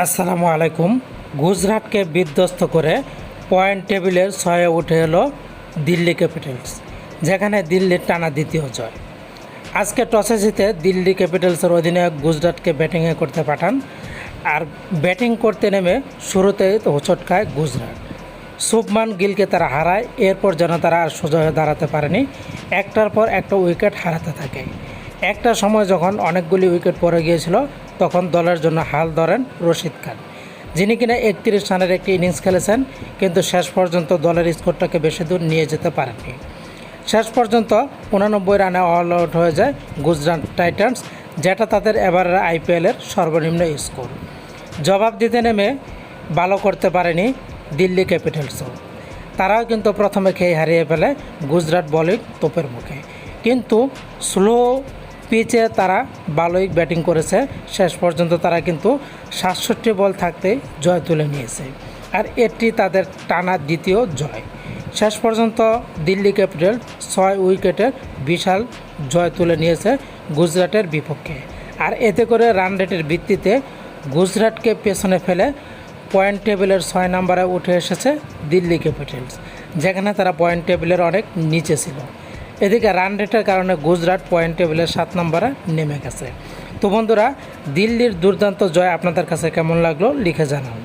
আসসালামু আলাইকুম। গুজরাটকে বিধ্বস্ত করে পয়েন্ট টেবিলের ছয়ে উঠে এলো দিল্লি ক্যাপিটালস, যেখানে দিল্লির টানা দ্বিতীয় জয়। আজকে টসে জিতে দিল্লি ক্যাপিটালসের অধিনায়ক গুজরাটকে ব্যাটিংয়ে করতে পাঠান, আর ব্যাটিং করতে নেমে শুরুতেই তো হোঁচট খায় গুজরাট। শুভমান গিলকে তারা হারায়, এরপর যেন তারা আর সোজা হয়ে দাঁড়াতে পারেনি। একটার পর একটা উইকেট হারাতে থাকে। একটা সময় যখন অনেকগুলি উইকেট পড়ে গিয়েছিল, তখন দলের জন্য হাল ধরেন রশিদ খান। যিনি কিনা একত্রিশ রানের একটি ইনিংস খেলেছেন, কিন্তু শেষ পর্যন্ত দলের স্কোরটাকে বেশি দূর নিয়ে যেতে পারেননি। শেষ পর্যন্ত উনানব্বই রানে অল আউট হয়ে যায় গুজরাট টাইটান্স, যেটা তাদের এবারের আইপিএলের সর্বনিম্ন স্কোর। জবাব দিতে নেমে ভালো করতে পারেনি দিল্লি ক্যাপিটালসও। তারাও কিন্তু প্রথমে খেয়ে হারিয়ে ফেলে গুজরাট বলিং তোপের মুখে। কিন্তু স্লো পিচে তারা ভালোই ব্যাটিং করেছে। শেষ পর্যন্ত তারা কিন্তু সাতষট্টি বল থাকতেই জয় তুলে নিয়েছে। আর এটি তাদের টানা দ্বিতীয় জয়। শেষ পর্যন্ত দিল্লি ক্যাপিটাল ছয় উইকেটের বিশাল জয় তুলে নিয়েছে গুজরাটের বিপক্ষে। আর এতে করে রান রেটের ভিত্তিতে গুজরাটকে পেছনে ফেলে পয়েন্ট টেবিলের ছয় নম্বরে উঠে এসেছে দিল্লি ক্যাপিটালস। যেখানে তারা পয়েন্ট টেবিলের অনেক নিচে ছিল। এদিকে রান রেটের কারণে গুজরাট পয়েন্ট টেবিলের সাত নম্বরে নেমে গেছে। তো বন্ধুরা, দিল্লির দুর্দান্ত জয় আপনাদের কাছে কেমন লাগল লিখে জানান।